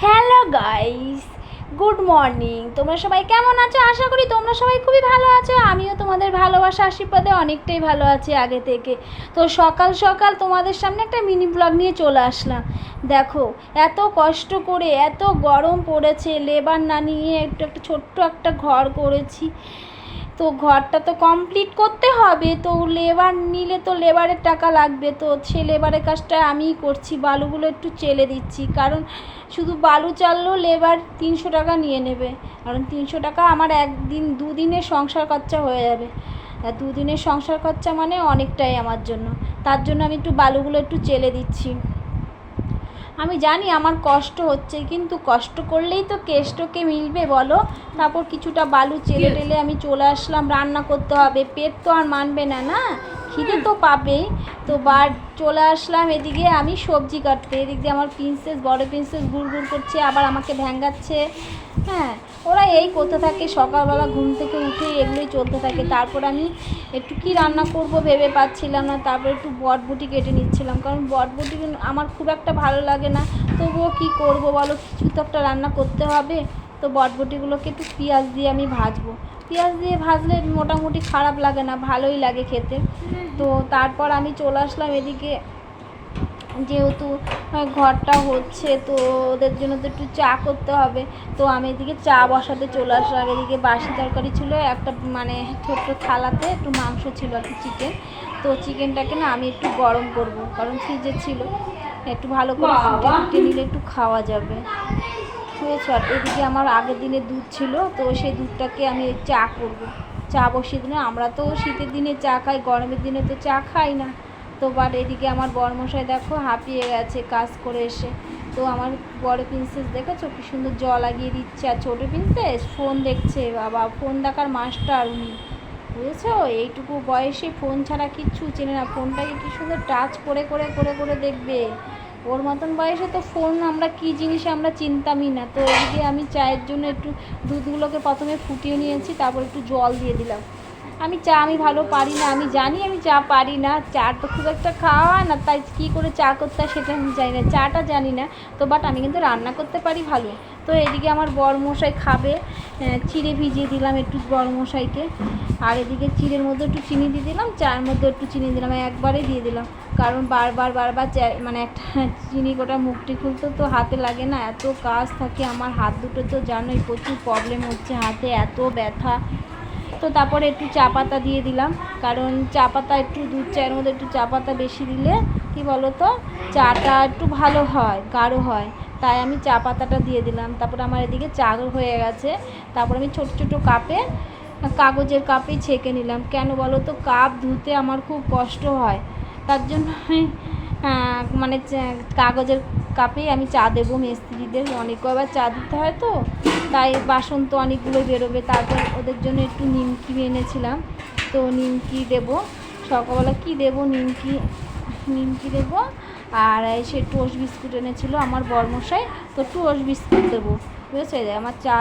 Hello guys good morning তোমরা সবাই কেমন আছো? আশা করি তোমরা সবাই খুবই ভালো আছো। আমিও তোমাদের ভালোবাসা আশীর্বাদে অনেকটাই ভালো আছি আগে থেকে। তো সকাল সকাল তোমাদের সামনে একটা মিনি ব্লগ নিয়ে চলে আসলাম। দেখো, এত কষ্ট করে, এত গরম পড়েছে, লেবার না নিয়ে একটু, একটা ছোট্ট একটা ঘর করেছি। তো ঘরটা তো কমপ্লিট করতে হবে, তো লেবার নিলে তো লেবারের টাকা লাগবে। তো সে লেবারের কাজটা আমিই করছি, বালুগুলো একটু চেলে দিচ্ছি। কারণ শুধু বালু চাললেও লেবার তিনশো টাকা নিয়ে নেবে। কারণ তিনশো টাকা আমার একদিন, দুদিনের সংসার খরচা হয়ে যাবে। আর দুদিনের সংসার খরচা মানে অনেকটাই আমার জন্য। তার জন্য আমি একটু বালুগুলো একটু চেলে দিচ্ছি। আমি জানি আমার কষ্ট হচ্ছে কিন্তু কষ্ট করলেই তো কেষ্টকে মিলবে বলো? তারপর কিছুটা বালু চেলে টেলে আমি চলে আসলাম রান্না করতে হবে। পেট তো আর মানবে না না? খিদে তো পাবেই। তো বার চলে আসলাম এদিকে, আমি সবজি কাটতে। এদিক দিয়ে আমার প্রিন্সেস বড় প্রিন্সেস গুড় গুড় করছে, আবার আমাকে ভ্যাঙ্গাচ্ছে হ্যাঁ ওরা এই করতে থাকে, সকালবেলা ঘুম থেকে উঠে এগুলোই চলতে থাকে। তারপর আমি একটু কি রান্না করব ভেবে পাচ্ছিলাম না, তারপর একটু বটবুটি কেটে নিচ্ছিলাম। কারণ বটবুটি আমার খুব একটা ভালো লাগে না। তবুও কি করব বলো, কিছু তো একটা রান্না করতে হবে। তো বটবটিগুলোকে একটু পেঁয়াজ দিয়ে আমি ভাজবো। পেঁয়াজ দিয়ে ভাজলে মোটামুটি খারাপ লাগে না ভালোই লাগে খেতে। তো তারপর আমি চলে আসলাম এদিকে। যেহেতু ঘরটা হচ্ছে তো ওদের জন্য তো একটু চা করতে হবে। তো আমি এদিকে চা বসাতে চলে আসলাম। এদিকে বাসি তরকারি ছিল একটা মানে ছোট্ট থালাতে একটু মাংস ছিল আর কি চিকেন। তো চিকেনটাকে না আমি একটু গরম করব কারণ ফ্রিজে ছিল। একটু ভালো করে ফুটে ফুটে নিলে একটু খাওয়া যাবে। বুঝেছ আর এদিকে আমার আগের দিনে দুধ ছিল, তো সেই দুধটাকে আমি চা করব। চা বসিয়ে দিলে আমরা তো শীতের দিনে চা খাই, গরমের দিনে তো চা খাই না। তো বাট এদিকে আমার বরমশাই দেখো হাঁপিয়ে গেছে, কাজ করে এসে। তো আমার বড় প্রিন্সেস দেখেছ? কি সুন্দর জল লাগিয়ে দিচ্ছে আর ছোটো প্রিন্সেস ফোন দেখছে বাবা ফোন দেখার মাস্টার উনি। বুঝেছ? এইটুকু বয়সে ফোন ছাড়া কিচ্ছু চেনে না। ফোনটাকে কি সুন্দর টাচ করে করে করে করে দেখবে। ওর মতন বয়সে তো ফোন আমরা কি জিনিস আমরা চিনতামই না। তো এদিকে আমি চায়ের জন্য একটু দুধগুলোকে প্রথমে ফুটিয়ে নিয়েছি, তারপর একটু জল দিয়ে দিলাম। আমি চা, আমি ভালো পারি না, আমি জানি আমি চা পারি না চা তো খুব একটা খাওয়া হয় না, তাই কী করে চা করতে হয় সেটা আমি জানি না, চাটা জানি না, তো বাট আমি কিন্তু রান্না করতে পারি ভালো। তো এদিকে আমার বরমশাই খাবে চিড়ে ভিজিয়ে দিলাম একটু বরমশাইকে, আর এদিকে চিড়ের মধ্যে একটু চিনি দিয়ে দিলাম, চায়ের মধ্যে একটু চিনি দিলাম, একবারে দিয়ে দিলাম, কারণ বারবার বারবার মানে একটা চিনি গোটা মুখটি খুলতে তো হাতে লাগে না, এত কাজ থাকে, আমার হাত দুটো তো জানোই প্রচুর প্রবলেম হচ্ছে, হাতে এত ব্যথা তো তারপরে একটু চা পাতা দিয়ে দিলাম। কারণ চা পাতা একটু, দুধ চায়ের মধ্যে একটু চা পাতা বেশি দিলে কি বলো তো চাটা একটু ভালো হয়, গাঢ় হয়। তাই আমি চা পাতাটা দিয়ে দিলাম। তারপর আমার এদিকে চা হয়ে গেছে। তারপর আমি ছোট ছোট কাপে, কাগজের কাপেই ছেঁকে নিলাম। কেন বলো তো কাপ ধুতে আমার খুব কষ্ট হয়। তার জন্য মানে কাগজের কাপেই আমি চা দেবো। মিস্ত্রিদের অনেক কবার চা দিতে হয় তো। তাই বাসন তো অনেকগুলো বেরোবে, তারপর ওদের জন্য একটু নিমকি এনেছিলাম। তো নিমকি দেবো, সকালবেলা কী দেবো? নিমকি নিমকি দেবো। আর সে টোস্ট বিস্কুট এনেছিলো আমার বর্মশাই, তো টোস্ট বিস্কুট দেবো। বুঝেছে? আমার চা,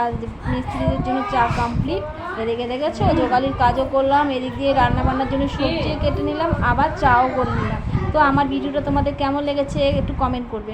মিস্ত্রিদের জন্য চা কমপ্লিট এদিকে দেখেছ? জোগালির কাজও করলাম, এদিক দিয়ে রান্নাবান্নার জন্য সবজি কেটে নিলাম, আবার চাও করে নিলাম। তো আমার ভিডিওটা তোমাদের কেমন লেগেছে একটু কমেন্ট করবে।